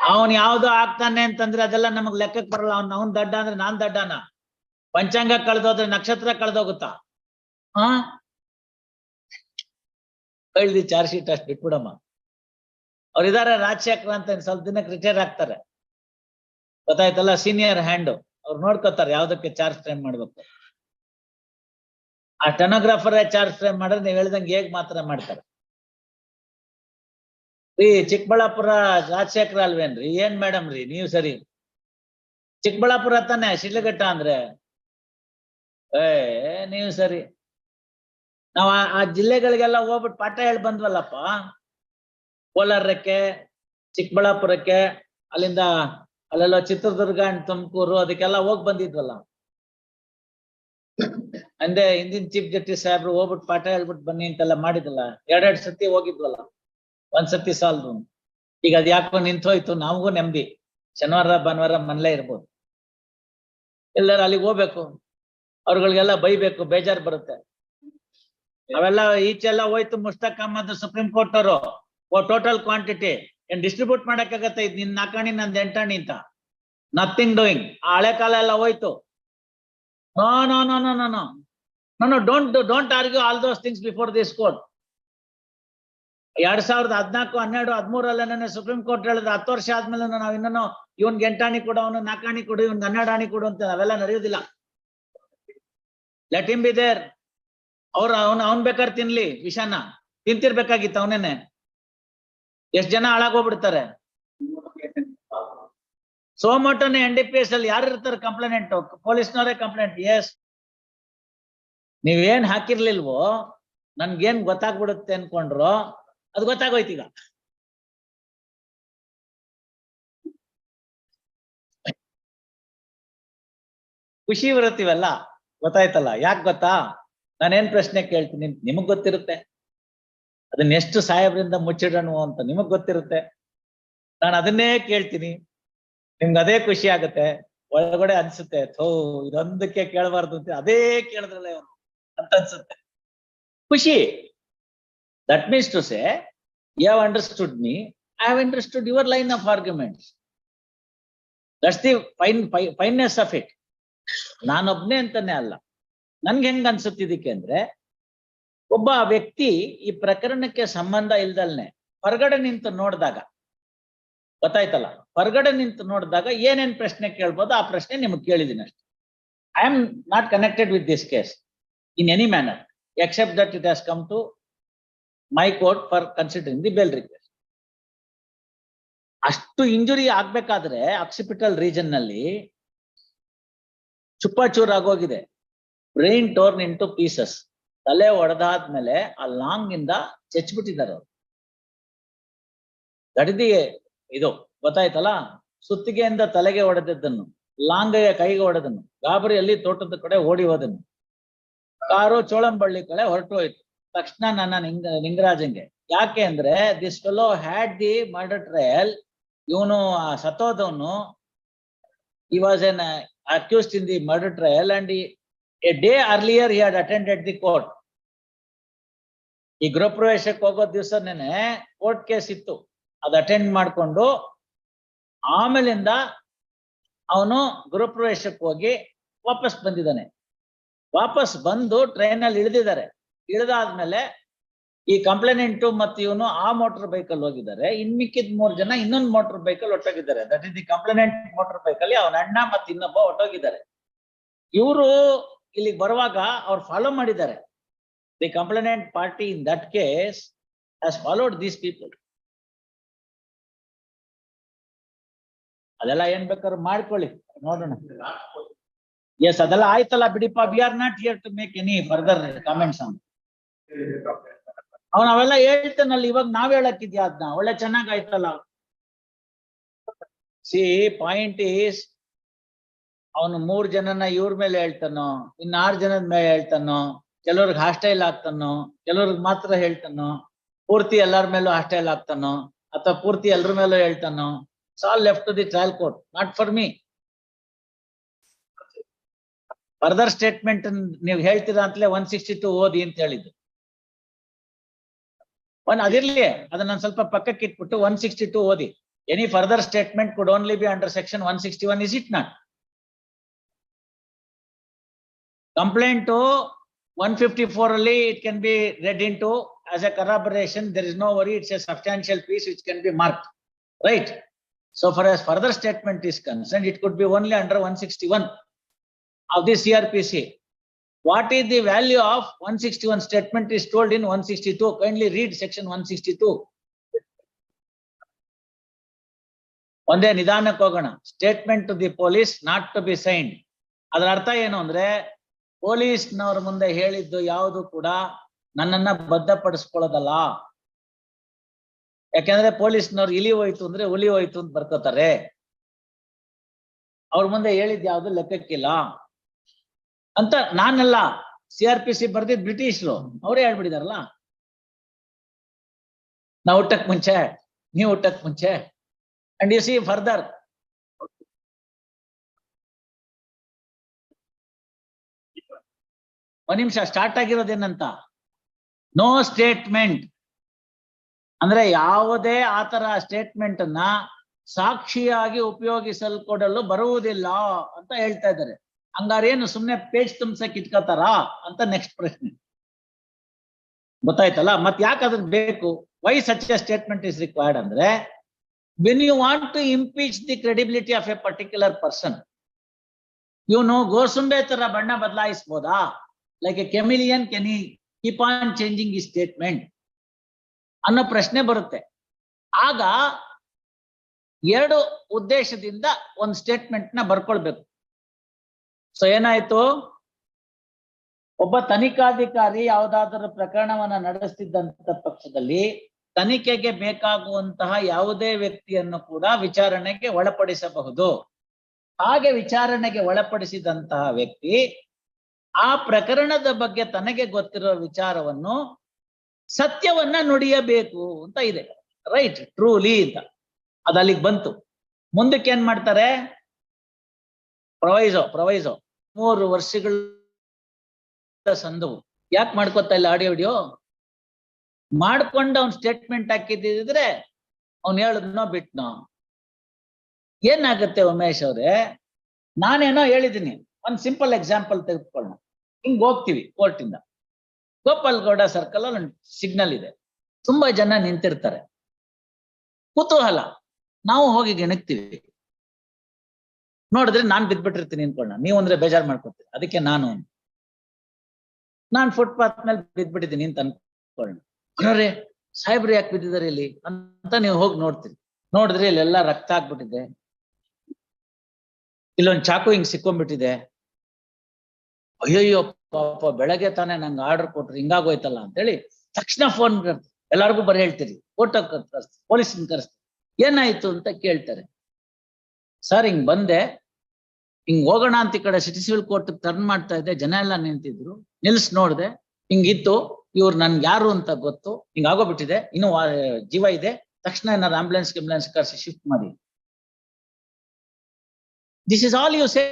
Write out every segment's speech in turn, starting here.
ಅವನ್ ಯಾವ್ದು ಆಗ್ತಾನೆ ಅಂತಂದ್ರೆ ಅದೆಲ್ಲ ನಮಗ್ ಲೆಕ್ಕಕ್ ಬರಲ್ಲ. ಅವ್ನ, ಅವ್ನ್ ದಡ್ಡ ಅಂದ್ರೆ ನಾನ್ ದಡ್ಡನ. ಪಂಚಾಂಗ ಕಳ್ದೋದ್ರೆ ನಕ್ಷತ್ರ ಕಳ್ದೋಗುತ್ತಾ? ಹಾ? ಚಾರ್ಜ್ ಶೀಟ್ ಅಷ್ಟು ಬಿಟ್ಬಿಡಮ್ಮ. ಅವ್ರಿದಾರೆ ರಾಜಶೇಖರ್ ಅಂತ ಸ್ವಲ್ಪ ದಿನಕ್ಕೆ ರಿಟೈರ್ ಆಗ್ತಾರೆ. ಗೊತ್ತಾಯ್ತಲ್ಲ? Senior hand. ಅವ್ರು ನೋಡ್ಕೋತಾರೆ ಯಾವ್ದಕ್ಕೆ ಚಾರ್ಜ್ ಫ್ರೇಮ್ ಮಾಡ್ಬೇಕು. ಆ ಟೆನೋಗ್ರಾಫರ್ ಚಾರ್ಜ್ ಫ್ರೇಮ್ ಮಾಡಿದ್ರೆ ನೀವ್ ಹೇಳ್ದಂಗೆ ಹೇಗ್ ಮಾತ್ರ ಮಾಡ್ತಾರೆ. ರೀ ಚಿಕ್ಕಬಳ್ಳಾಪುರ ರಾಜಶೇಖರ ಅಲ್ವೇನ್ರಿ? ಏನ್ ಮೇಡಮ್ ರೀ ನೀವ್ ಸರಿ? ಚಿಕ್ಕಬಳ್ಳಾಪುರ ತಾನೆ, ಶಿಡ್ಲಘಟ್ಟ ಅಂದ್ರೆ? ಏ, ನೀವು ಸರಿ. ನಾವ್ ಆ- ಆ ಜಿಲ್ಲೆಗಳಿಗೆಲ್ಲ ಹೋಗ್ಬಿಟ್ಟು ಪಾಠ ಹೇಳಿ ಬಂದ್ವಲ್ಲಪ್ಪ? ಕೋಲಾರಕ್ಕೆ, ಚಿಕ್ಕಬಳ್ಳಾಪುರಕ್ಕೆ, ಅಲ್ಲಿಂದ ಅಲ್ಲೆಲ್ಲ ಚಿತ್ರದುರ್ಗ ಅಂಡ್ ತುಮಕೂರು ಅದಕ್ಕೆಲ್ಲ ಹೋಗ್ ಬಂದಿದ್ವಲ್ಲ? ಅಂದೆ ಹಿಂದಿನ ಚೀಫ್ ಜಸ್ಟಿಸ್ ಸಾಹೇಬ್ರು ಹೋಗ್ಬಿಟ್ಟು ಪಾಠ ಹೇಳ್ಬಿಟ್ಟು ಬನ್ನಿ ಅಂತೆಲ್ಲ ಮಾಡಿದಲ್ಲ ಎರಡೆರಡು ಸತಿ ಹೋಗಿದ್ವಲ್ಲ? ಒಂದ್ಸತಿ ಸಾಲ್ದು ಈಗ ಅದ್ ನಿಂತ ನಿಂತೋಯ್ತು ನಮಗೂ ನೆಮ್ಮದಿ. ಶನಿವಾರ, ಭಾನುವಾರ ಮನೇಲೆ ಇರ್ಬೋದು. ಎಲ್ಲರೂ ಅಲ್ಲಿಗೆ ಹೋಗ್ಬೇಕು. ಅವ್ರಗಳಿಗೆಲ್ಲ ಬೈಬೇಕು, ಬೇಜಾರ್ ಬರುತ್ತೆ. ಅವೆಲ್ಲ ಈಚೆಲ್ಲ ಹೋಯ್ತು ಮುಸ್ತಕ್ ಅಹಮದ್ ಸುಪ್ರೀಂ ಕೋರ್ಟ್ ಅವರು. ಟೋಟಲ್ ಕ್ವಾಂಟಿಟಿ ಏನ್ ಡಿಸ್ಟ್ರಿಬ್ಯೂಟ್ ಮಾಡಕ್ಕಾಗತ್ತೆ ಇದು ನಿನ್ನ ನಾಲ್ಕಾಣಿ ನಂದ್ ಎಂಟಾಣಿ ಅಂತ. ನಥಿಂಗ್ ಡೂಯಿಂಗ್ ಆ ಹಳೆ ಕಾಲ ಎಲ್ಲ ಹೋಯ್ತು. No no no no no no no don't don't argue all those things before this court ಎರಡ್ ಸಾವಿರದ ಹದ್ನಾಲ್ಕು, ಹನ್ನೆರಡು ಹದಿಮೂರಲ್ಲೇನೆ ಸುಪ್ರೀಂ ಕೋರ್ಟ್ ಹೇಳಿದ್ರೆ, ಹತ್ತು ವರ್ಷ ಆದ್ಮೇಲೆ ನಾವ್ ಇನ್ನೂ ಇವನ್ ಎಂಟಾಣಿ ಕೊಡು, ಅವನು ನಾಕಾಣಿ ಕೊಡು ಇವನ್ ಹನ್ನೆರಡು ಆಣಿ ಕೊಡು ಅಂತ ಅವೆಲ್ಲ ನಡೆಯೋದಿಲ್ಲ ಲೆಟ್ ಹಿಮ್ ಬಿ ದೇರ್ ಅವ್ರ, ಅವ್ನ, ಅವ್ನ್ ಬೇಕಾದ್ರೆ ತಿನ್ಲಿ ವಿಷಾನ. ತಿಂತಿರ್ಬೇಕಾಗಿತ್ತು ಅವನೇನೆ. ಎಷ್ಟ್ ಜನ ಹಾಳಾಗೋಗ್ಬಿಡ್ತಾರೆ. ಸೋಮೋಟೋನೆ ಎನ್ ಡಿ ಪಿ ಎಸ್ ಅಲ್ಲಿ ಯಾರು ಇರ್ತಾರೆ ಕಂಪ್ಲೇಂಟ್ ಪೊಲೀಸ್ನವರೇ ಕಂಪ್ಲೇಂಟ್ ಎಸ್ ನೀವೇನ್ ಹಾಕಿರ್ಲಿಲ್ವೋ, ನನ್ಗೇನ್ ಗೊತ್ತಾಗ್ಬಿಡುತ್ತೆ ಅನ್ಕೊಂಡ್ರು ಅದು ಗೊತ್ತಾಗೋಯ್ತು ಈಗ. ಖುಷಿ ಬರುತ್ತೀವಲ್ಲ ಗೊತ್ತಾಯ್ತಲ್ಲ? ಯಾಕೆ ಗೊತ್ತಾ? ನಾನೇನ್ ಪ್ರಶ್ನೆ ಕೇಳ್ತೀನಿ, ನಿಮಗ್ ಗೊತ್ತಿರುತ್ತೆ. ಅದನ್ನ ಎಷ್ಟು ಸಾಹೇಬ್ರಿಂದ ಮುಚ್ಚಿಡೋಣ ಅಂತ ನಿಮಗ್ ಗೊತ್ತಿರುತ್ತೆ. ನಾನು ಅದನ್ನೇ ಕೇಳ್ತೀನಿ. ನಿಮ್ಗೆ ಅದೇ ಖುಷಿ ಆಗುತ್ತೆ. ಒಳಗಡೆ ಅನ್ಸುತ್ತೆ, ಥೋ, ಇದೊಂದಕ್ಕೆ ಕೇಳಬಾರ್ದು ಅಂತ ಅದೇ ಕೇಳಿದ್ರಲ್ಲ ಅಂತ ಅನ್ಸುತ್ತೆ. ಖುಷಿ. That means to say you have understood me I have understood your line of arguments that's the fine fineness of it ನಾನೊಬ್ನೇ ಅಂತಾನೆ ಅಲ್ಲ ನನ್ಗೆ ಹೆಂಗ್ ಅನ್ಸುತ್ತಿದ್ದಕ್ಕೆ ಅಂದ್ರೆ ಒಬ್ಬ ವ್ಯಕ್ತಿ ಈ ಪ್ರಕರಣಕ್ಕೆ ಸಂಬಂಧ ಇಲ್ದಲ್ನೆ ಹೊರಗಡೆ ನಿಂತು ನೋಡಿದಾಗ, ಗೊತ್ತಾಯ್ತಲ್ಲ? ಹೊರಗಡೆ ನಿಂತು ನೋಡಿದಾಗ ಏನೇನ್ ಪ್ರಶ್ನೆ ಕೇಳ್ಬೋದು ಆ ಪ್ರಶ್ನೆ ನಿಮ್ಗೆ ಕೇಳಿದೀನಿ ಅಷ್ಟೇ. I am not connected with this case in any manner except that it has come to my court for considering the bail request ಅಷ್ಟು ಇಂಜುರಿ ಆಗ್ಬೇಕಾದ್ರೆ ಆಕ್ಸಿಪಿಟಲ್ ರೀಜನ್ನಲ್ಲಿ ಚುಪ್ಪಾಚೂರ್ ಆಗೋಗಿದೆ. ಬ್ರೈನ್ ಟೋರ್ನ್ ಇಂಟು ಪೀಸಸ್ ತಲೆ ಒಡೆದಾದ್ಮೇಲೆ ಆ ಲಾಂಗ್ ಇಂದ ಚೆಚ್ಬಿಟ್ಟಿದ್ದಾರೆ ಅವ್ರು. ಗಡಿದಿ ಇದು ಗೊತ್ತಾಯ್ತಲ್ಲ? ಸುತ್ತಿಗೆಯಿಂದ ತಲೆಗೆ ಹೊಡೆದಿದ್ದನ್ನು ಲಾಂಗಯ್ಯ ಕೈಗೆ ಹೊಡೆದನ್ನು ಗಾಬರಿಯಲ್ಲಿ ತೋಟದ ಕಡೆ ಓಡಿ ಹೋದನು ಕಾರು ಚೋಳಂಬಳ್ಳಿ ಕಡೆ ಹೊರಟು ಹೋಯ್ತು ತಕ್ಷಣ ನನ್ನ ಲಿಂಗ ಲಿಂಗರಾಜನ್ಗೆ ಯಾಕೆ ಅಂದ್ರೆ this fellow had the murder trial ಇವನು ಸತ್ತೋದವನು he was an accused in the murder trial and a day earlier he had attended the court ಈ ಗೃಹ ಪ್ರವೇಶಕ್ಕೆ ಹೋಗೋ ದಿವಸನೇನೆ ಕೋರ್ಟ್ ಕೇಸ್ ಇತ್ತು. ಅದು ಅಟೆಂಡ್ ಮಾಡಿಕೊಂಡು, ಆಮೇಲಿಂದ ಅವನು ಗೃಹ ಪ್ರವೇಶಕ್ಕೆ ಹೋಗಿ ವಾಪಸ್ ಬಂದಿದ್ದಾನೆ. ವಾಪಸ್ ಬಂದು ಟ್ರೈನಲ್ಲಿ ಇಳಿದಿದ್ದಾರೆ. ಇಳಿದಾದ್ಮೇಲೆ ಈ ಕಂಪ್ಲೇನೆಂಟು ಮತ್ತು ಇವನು ಆ ಮೋಟರ್ ಬೈಕ್ ಅಲ್ಲಿ ಹೋಗಿದ್ದಾರೆ. ಇನ್ ಮಿಕ್ಕಿದ ಮೂರ್ ಜನ ಇನ್ನೊಂದು ಮೋಟರ್ ಬೈಕ್ ಅಲ್ಲಿ ಹೊಟ್ಟೋಗಿದ್ದಾರೆ that is the complainant motor bike ಅಲ್ಲಿ ಅವನ ಅಣ್ಣ ಮತ್ತೆ ಇನ್ನೊಬ್ಬ ಹೊಟ್ಟೋಗಿದ್ದಾರೆ ಇವರು ಇಲ್ಲಿಗೆ ಬರುವಾಗ ಅವ್ರು ಫಾಲೋ ಮಾಡಿದ್ದಾರೆ. The complainant party in that case has followed these people ಅದೆಲ್ಲ ಏನ್ ಬೇಕಾದ್ರೂ ಮಾಡ್ಕೊಳ್ಳಿ. ನೋಡೋಣ. ಎಸ್ ಅದೆಲ್ಲ ಆಯ್ತಲ್ಲ ಬಿಡಿಪ್ಪ we are not here to make any further comments on ಅವನ್ ಅವೆಲ್ಲ ಹೇಳ್ತಾನಲ್ಲ, ಇವಾಗ ನಾವ್ ಹೇಳಕ್ಕಿದ್ಯಾ ಅದ್ನ? ಒಳ್ಳೆ ಚೆನ್ನಾಗ್ ಆಯ್ತಲ್ಲ ಸಿ ಪಾಯಿಂಟ್ ಈಸ್ ಅವನು ಮೂರ್ ಜನನ ಇವ್ರ ಮೇಲೆ ಹೇಳ್ತಾನೋ ಇನ್ನ ಆರ್ ಜನದ ಮೇಲೆ ಹೇಳ್ತಾನೋ, ಕೆಲವ್ರಿಗೆ ಹಾಸ್ಟೈಲ್ ಆಗ್ತಾನೋ, ಕೆಲವ್ರಿಗೆ ಮಾತ್ರ ಹೇಳ್ತಾನೋ, ಪೂರ್ತಿ ಎಲ್ಲರ ಮೇಲೂ ಹಾಸ್ಟೈಲ್ ಆಗ್ತಾನೋ, ಅಥವಾ ಪೂರ್ತಿ ಎಲ್ರ ಮೇಲೂ ಹೇಳ್ತಾನೋ ಸಾಲ್ left to the trial court not for me further statement ನೀವು ಹೇಳ್ತೀರಾ ಅಂತಲೇ ಒನ್ ಸಿಕ್ಸ್ಟಿ ಟು ಓದಿ ಅಂತ ಹೇಳಿದ್ದು. ಒಂದ್ ಅದಿರ್ಲಿ ಅದನ್ನ ಸ್ವಲ್ಪ ಪಕ್ಕಕ್ಕೆ ಇಟ್ಬಿಟ್ಟು ಒನ್ ಸಿಕ್ಸ್ಟಿ ಟು ಓದಿ any further statement could only be under section one sixty one is it not complaint one fifty four ಅಲ್ಲಿ it can be read into as a corroboration there is no worry it's a substantial piece which can be mark right so far as further statement is concern it could be only under one sixty one of the C R P C What is the value of one sixty-one statement is told in one sixty-two, kindly read section one sixty-two. ಒಂದೇ ನಿಧಾನಕ್ಕೆ ಹೋಗೋಣ. Statement to the police not to be signed ಅದರ ಅರ್ಥ ಏನು ಅಂದ್ರೆ ಪೊಲೀಸ್ನವ್ರ ಮುಂದೆ ಹೇಳಿದ್ದು ಯಾವುದು ಕೂಡ ನನ್ನನ್ನ ಬದ್ಧಪಡಿಸ್ಕೊಳ್ಳೋದಲ್ಲ. ಯಾಕೆಂದ್ರೆ ಪೊಲೀಸ್ನವ್ರು ಇಲಿ ಹೋಯ್ತು ಅಂದ್ರೆ ಹುಲಿ ಹೋಯ್ತು ಅಂತ ಬರ್ಕೋತಾರೆ. ಅವ್ರ ಮುಂದೆ ಹೇಳಿದ್ ಯಾವುದು ಲೆಕ್ಕಕ್ಕಿಲ್ಲ. ಅಂತ ನಾನಲ್ಲ ಸಿ ಆರ್ ಪಿ ಸಿ ಬರ್ದಿದ್ ಬ್ರಿಟಿಷರು, ಅವರೇ ಹೇಳ್ಬಿಟ್ಟಿದಾರಲ್ಲ. ನಾ ಹುಟ್ಟಕ್ ಮುಂಚೆ, ನೀವು ಹುಟ್ಟಕ್ ಮುಂಚೆ. ಅಂಡ್ ಯು ಸಿ ಫರ್ದರ್ ಒಂದ್ ನಿಮಿಷ ಸ್ಟಾರ್ಟ್ ಆಗಿರೋದೇನಂತ ನೋ ಸ್ಟೇಟ್ಮೆಂಟ್ ಅಂದ್ರೆ ಯಾವುದೇ ಆತರ ಸ್ಟೇಟ್ಮೆಂಟ್ ಅನ್ನ ಸಾಕ್ಷಿಯಾಗಿ ಉಪಯೋಗಿಸಲ್ಕೊಡಲು ಬರುವುದಿಲ್ಲ ಅಂತ ಹೇಳ್ತಾ ಇದ್ದಾರೆ. ಹಂಗಾರೇನು ಸುಮ್ಮನೆ ಪೇಜ್ ತುಂಬಸಕ್ ಇಟ್ಕೋತಾರ ಅಂತ ನೆಕ್ಸ್ಟ್ ಪ್ರಶ್ನೆ. ಗೊತ್ತಾಯ್ತಲ್ಲ? ಮತ್ ಯಾಕೆ ಅದನ್ನ ಬೇಕು? Why such a statement is required ಅಂದ್ರೆ when you want to impeach the credibility of a particular person ಇವನು ಗೋಸುಂಬೆ ತರ ಬಣ್ಣ ಬದಲಾಯಿಸ್ಬೋದಾ? Like a chameleon can keep on changing ಈ ಸ್ಟೇಟ್ಮೆಂಟ್ ಅನ್ನೋ ಪ್ರಶ್ನೆ ಬರುತ್ತೆ. ಆಗ ಎರಡು ಉದ್ದೇಶದಿಂದ ಒಂದು ಸ್ಟೇಟ್ಮೆಂಟ್ನ ಬರ್ಕೊಳ್ಬೇಕು. ಸೊ ಏನಾಯ್ತು? ಒಬ್ಬ ತನಿಖಾಧಿಕಾರಿ ಯಾವುದಾದರೂ ಪ್ರಕರಣವನ್ನ ನಡೆಸ್ತಿದ್ದಂತ ಪಕ್ಷದಲ್ಲಿ ತನಿಖೆಗೆ ಬೇಕಾಗುವಂತಹ ಯಾವುದೇ ವ್ಯಕ್ತಿಯನ್ನು ಕೂಡ ವಿಚಾರಣೆಗೆ ಒಳಪಡಿಸಬಹುದು. ಹಾಗೆ ವಿಚಾರಣೆಗೆ ಒಳಪಡಿಸಿದಂತಹ ವ್ಯಕ್ತಿ ಆ ಪ್ರಕರಣದ ಬಗ್ಗೆ ತನಗೆ ಗೊತ್ತಿರೋ ವಿಚಾರವನ್ನು ಸತ್ಯವನ್ನ ನುಡಿಯಬೇಕು ಅಂತ ಇದೆ. ರೈಟ್, ಟ್ರೂಲಿ ಅಂತ. ಅದು ಅಲ್ಲಿಗೆ ಬಂತು. ಮುಂದಕ್ಕೆ ಏನ್ ಮಾಡ್ತಾರೆ? ಪ್ರೊವೈಸೋ ಪ್ರೊವೈಸೋ. ಮೂರು ವರ್ಷಗಳ ಸಂದವು. ಯಾಕೆ ಮಾಡ್ಕೊತಾ ಇಲ್ಲ ಆಡಿಯೋ ವಿಡಿಯೋ ಮಾಡ್ಕೊಂಡು ಅವ್ನ್ ಸ್ಟೇಟ್ಮೆಂಟ್ ಹಾಕಿದ್ರೆ ಅವ್ನ್ ಹೇಳದ್ನೋ ಬಿಟ್ನೋ? ಏನಾಗುತ್ತೆ ಉಮೇಶ್ ಅವ್ರೆ? ನಾನೇನೋ ಹೇಳಿದೀನಿ. ಒಂದ್ ಸಿಂಪಲ್ ಎಕ್ಸಾಂಪಲ್ ತೆಗೆದುಕೊಳ್ಳೋಣ. ಹಿಂಗ್ ಹೋಗ್ತೀವಿ ಇಂದ. ಗೋಪಾಲ್ಗೌಡ ಸರ್ಕಲ್ ಅಲ್ಲಿ ಒಂದು ಸಿಗ್ನಲ್ ಇದೆ. ತುಂಬಾ ಜನ ನಿಂತಿರ್ತಾರೆ. ಕುತೂಹಲ. ನಾವು ಹೋಗಿ ಗೆಣಕ್ತಿವಿ. ನೋಡಿದ್ರೆ ನಾನ್ ಬಿದ್ಬಿಟ್ಟಿರ್ತೀನಿ ನೀವು ಅಂದ್ರೆ ಬೇಜಾರ್ ಮಾಡ್ಕೊತೀರಿ. ಅದಕ್ಕೆ ನಾನು ನಾನ್ ಫುಟ್ಪಾತ್ ಮೇಲೆ ಬಿದ್ಬಿಟ್ಟಿದ್ದೀನಿ ಅಂತ ಅನ್ಕೊಳ್ಳೋಣ. ಅರೆ ಸಾಹೇಬ್ರು ಯಾಕೆ ಬಿದ್ದಿದ್ದಾರೆ ಇಲ್ಲಿ? ಅಂತ ನೀವು ಹೋಗಿ ನೋಡ್ತೀರಿ. ನೋಡಿದ್ರೆ ಇಲ್ಲೆಲ್ಲ ರಕ್ತ ಆಗ್ಬಿಟ್ಟಿದೆ. ಇಲ್ಲೊಂದ್ ಚಾಕು ಹಿಂಗ್ ಸಿಕ್ಕೊಂಡ್ಬಿಟ್ಟಿದೆ. ಅಯ್ಯಯ್ಯೋ, ಪಾಪ, ಬೆಳಗ್ಗೆ ತಾನೇ ನಂಗೆ ಆರ್ಡರ್ ಕೊಟ್ರು, ಹಿಂಗಾಗೋಯ್ತಲ್ಲ ಅಂತೇಳಿ ತಕ್ಷಣ ಫೋನ್ ಎಲ್ಲಾರ್ಗು ಬರ ಹೇಳ್ತೀರಿ. ಫೋಟೋ ಕರ್ಸ್ತೀರಿ ಕರೆಸ್ತೀರಿ. ಏನಾಯ್ತು ಅಂತ ಕೇಳ್ತಾರೆ. ಸರ್ ಹಿಂಗ್ ಬಂದೆ. ಹಿಂಗ್ ಹೋಗೋಣ ಅಂತ ಈ ಕಡೆ ಸಿಟಿ ಸಿವಿಲ್ ಕೋರ್ಟ್ ಟರ್ನ್ ಮಾಡ್ತಾ ಇದ್ದೆ. ಜನ ಎಲ್ಲ ನಿಂತಿದ್ರು. ನಿಲ್ಸ್ ನೋಡ್ದೆ. ಹಿಂಗಿತ್ತು. ಇವ್ರು ನನ್ಗೆ ಯಾರು ಅಂತ ಗೊತ್ತು. ಹಿಂಗ್ ಆಗೋಗ್ಬಿಟ್ಟಿದೆ. ಇನ್ನು ಜೀವ ಇದೆ. ತಕ್ಷಣ ಏನಾದ್ರು ಆಂಬುಲೆನ್ಸ್ ಗಿಂಬುಲೆನ್ಸ್ ಕರ್ಸಿ ಶಿಫ್ಟ್ ಮಾಡಿ. This is all you say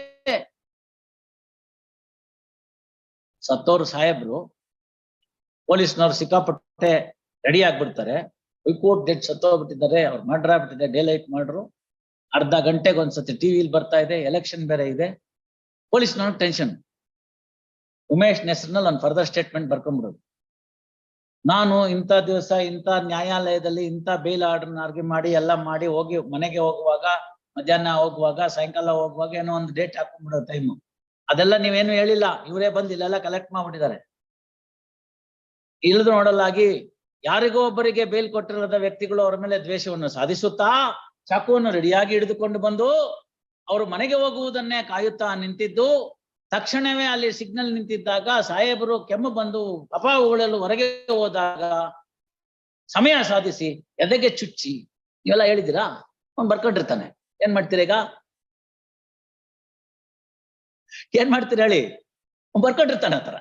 ಸತ್ತೋರು ಸಾಹೇಬ್ರು. ಪೊಲೀಸ್ನವ್ರು ಸಿಕ್ಕಾಪಟ್ಟೆ ರೆಡಿ ಆಗ್ಬಿಡ್ತಾರೆ. ಹೈಕೋರ್ಟ್ ಡೆಡ್ ಸತ್ತೋಗ್ಬಿಟ್ಟಿದ್ದಾರೆ. ಅವ್ರು ಮರ್ಡರ್ ಆಗ್ಬಿಟ್ಟಿದೆ. ಡೇ ಲೈಟ್ ಮಾಡ್ರು ಅರ್ಧ ಗಂಟೆಗೆ ಒಂದ್ಸತಿ ಟಿವಿಲಿ ಬರ್ತಾ ಇದೆ ಎಲೆಕ್ಷನ್ ಬೇರೆ ಇದೆ. ಪೊಲೀಸ್ ಪೊಲೀಸ್ನವ್ರು ಟೆನ್ಷನ್ ಉಮೇಶ್ ಹೆಸರಿನಲ್ಲಿ ಒಂದು ಫರ್ದರ್ ಸ್ಟೇಟ್ಮೆಂಟ್ ಬರ್ಕೊಂಡ್ಬಿಡೋದು ನಾನು ಇಂಥ ದಿವಸ ಇಂಥ ನ್ಯಾಯಾಲಯದಲ್ಲಿ ಇಂಥ ಬೇಲ್ ಆರ್ಡರ್ನ ಆರ್ಗ್ಯೂ ಮಾಡಿ, ಎಲ್ಲ ಮಾಡಿ ಹೋಗಿ ಮನೆಗೆ ಹೋಗುವಾಗ, ಮಧ್ಯಾಹ್ನ ಹೋಗುವಾಗ, ಸಾಯಂಕಾಲ ಹೋಗುವಾಗ ಏನೋ ಒಂದು ಡೇಟ್ ಹಾಕೊಂಡ್ಬಿಡೋ ಟೈಮು ಅದೆಲ್ಲ ನೀವೇನು ಹೇಳಿಲ್ಲ. ಇವರೇ ಬಂದು ಇಲ್ಲೆಲ್ಲ ಕಲೆಕ್ಟ್ ಮಾಡ್ಬಿಟ್ಟಿದ್ದಾರೆ. ಇಳಿದು ನೋಡಲಾಗಿ ಯಾರಿಗೋ ಒಬ್ಬರಿಗೆ ಬೇಲ್ ಕೊಟ್ಟಿರದ ವ್ಯಕ್ತಿಗಳು ಅವರ ಮೇಲೆ ದ್ವೇಷವನ್ನು ಸಾಧಿಸುತ್ತಾ ಚಾಕುವನ್ನು ರೆಡಿಯಾಗಿ ಹಿಡಿದುಕೊಂಡು ಬಂದು ಅವರು ಮನೆಗೆ ಹೋಗುವುದನ್ನೇ ಕಾಯುತ್ತಾ ನಿಂತಿದ್ದು, ತಕ್ಷಣವೇ ಅಲ್ಲಿ ಸಿಗ್ನಲ್ ನಿಂತಿದ್ದಾಗ ಸಾಹೇಬರು ಕೆಮ್ಮು ಬಂದು ಅಪಾವುಗಳಲ್ಲೂ ಹೊರಗೆ ಹೋದಾಗ, ಸಮಯ ಸಾಧಿಸಿ ಎದೆಗೆ ಚುಚ್ಚಿ ಇವೆಲ್ಲ ಹೇಳಿದಿರಾ ಅವ್ನು ಬರ್ಕೊಂಡಿರ್ತಾನೆ. ಏನ್ ಮಾಡ್ತೀರ ಈಗ? ಏನ್ ಮಾಡ್ತೀರಿ ಹೇಳಿ? ಅವ್ನು ಬರ್ಕೊಂಡಿರ್ತಾನೆ ಆತರ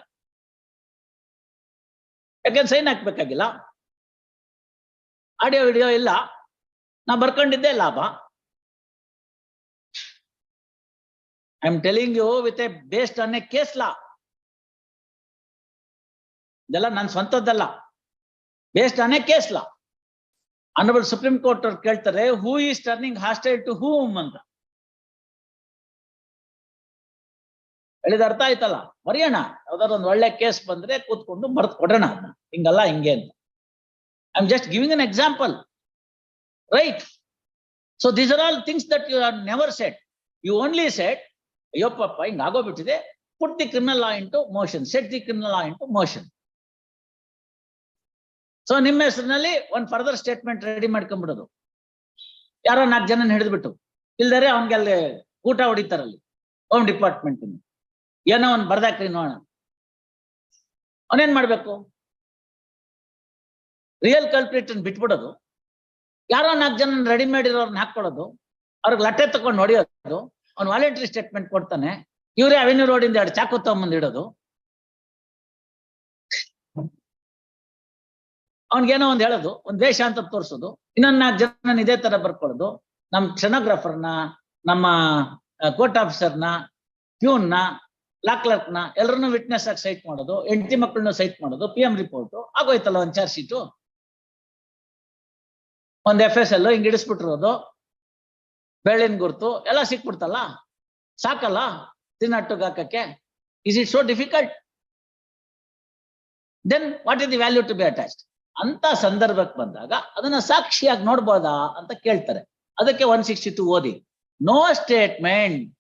ಯಾಕಂದ್ರೆ ಸೈನ್ ಹಾಕ್ಬೇಕಾಗಿಲ್ಲ. ಆಡಿಯೋ, ವಿಡಿಯೋ ಇಲ್ಲ. ನಾ ಬರ್ಕೊಂಡಿದ್ದೆ ಲಾಭ. I am telling you with a based on a case law ಇದೆಲ್ಲ ನನ್ನ ಸ್ವಂತದ್ದಲ್ಲ. Based on a case law honourable supreme court ಅವ್ರು ಕೇಳ್ತಾರೆ who is turning hostile to whom ಅಂತ. ಹೇಳಿದ ಅರ್ಥ ಆಯ್ತಲ್ಲ? ಬರೆಯೋಣ. ಯಾವ್ದಾದ್ರು ಒಂದು ಒಳ್ಳೆ ಕೇಸ್ ಬಂದ್ರೆ ಕೂತ್ಕೊಂಡು ಮರೆತು ಕೊಡೋಣ ಹಿಂಗಲ್ಲ ಹಿಂಗೆ ಅಂತ. I am just giving an example right so these are all things that you are never set you only set ಅಯ್ಯಪ್ಪಪ್ಪ ಹಿಂಗ್ ಆಗೋಗ್ಬಿಟ್ಟಿದೆ put the criminal law into motion set the criminal law to motion so ನಿಮ್ಮ ಹೆಸರಿನಲ್ಲಿ ಒಂದ್ further statement ready ಮಾಡ್ಕೊಂಡ್ಬಿಡೋದು. ಯಾರೋ ನಾಲ್ಕು ಜನ ಹಿಡಿದ್ಬಿಟ್ಟು. ಇಲ್ದರೆ ಅವನ್ಗೆ ಅಲ್ಲಿ ಊಟ ಹೊಡಿತಾರಲ್ಲಿ ಹೋಮ್ ಡಿಪಾರ್ಟ್ಮೆಂಟ್ ಏನೋ ಒಂದ್ ಬರ್ದಾಕ್ರಿ ನೋಡೋಣ. ಅವನೇನ್ ಮಾಡ್ಬೇಕು? ರಿಯಲ್ ಕಲ್ಪ್ರಿಟ್ ಬಿಟ್ಬಿಡೋದು. ಯಾರೋ ನಾಲ್ಕು ಜನ ರೆಡಿ ಮಾಡಿರೋರ್ನ ಹಾಕೊಳ್ಳೋದು ಅವ್ರಿಗೆ ಲಟ್ಟೆ ತಗೊಂಡು ಹೊಡೆಯೋದು. ಅವ್ನು ವಾಲಂಟ್ರಿ ಸ್ಟೇಟ್ಮೆಂಟ್ ಕೊಡ್ತಾನೆ. ಇವರೇ ಅವೆನ್ಯೂ ರೋಡಿಂದ ಎರಡು ಚಾಕು ತಗೊಂಬಂದು ಇಡೋದು. ಅವ್ನಿಗೇನೋ ಒಂದ್ ಹೇಳೋದು. ಒಂದ್ ವೇಷ ಅಂತ ತೋರಿಸೋದು. ಇನ್ನೊಂದು ನಾಲ್ಕು ಜನ ಇದೇ ತರ ಬರ್ಕೊಳ್ಳೋದು. ನಮ್ ಸ್ಟೆನೋಗ್ರಾಫರ್ನ ನಮ್ಮ ಕೋರ್ಟ್ ಆಫೀಸರ್ನ ಪ್ಯೂನ್ನ ಲಾ ಕ್ಲರ್ಕ್ನ ಎಲ್ಲರನ್ನೂ ವಿಟ್ನೆಸ್ ಆಗಿ ಸೈಟ್ ಮಾಡೋದು. ಹೆಂಡತಿ ಮಕ್ಕಳನ್ನ ಸೈಟ್ ಮಾಡೋದು. ಪಿ ಎಂ ರಿಪೋರ್ಟ್ ಆಗೋಯ್ತಲ್ಲ ಒಂದ್ ಚಾರ್ಜ್ ಶೀಟು ಒಂದ್ ಎಫ್ ಎಸ್ ಎಲ್ ಹಿಂಗ್ ಇಡಿಸ್ಬಿಟ್ಟಿರೋದು ಬೆಳ್ಳಿನ ಗುರ್ತು, ಎಲ್ಲ ಸಿಕ್ಬಿಡ್ತಲ್ಲ? ಸಾಕಲ್ಲ? ಹಾಕಕ್ಕೆ? Is it so difficult then what is the value to be attached ಅಂತ ಸಂದರ್ಭಕ್ಕೆ ಬಂದಾಗ ಅದನ್ನ ಸಾಕ್ಷಿಯಾಗಿ ನೋಡ್ಬೋದಾ ಅಂತ ಕೇಳ್ತಾರೆ. ಅದಕ್ಕೆ ಒನ್ ಸಿಕ್ಸ್ಟಿ ಟು ಓದಿ. No statement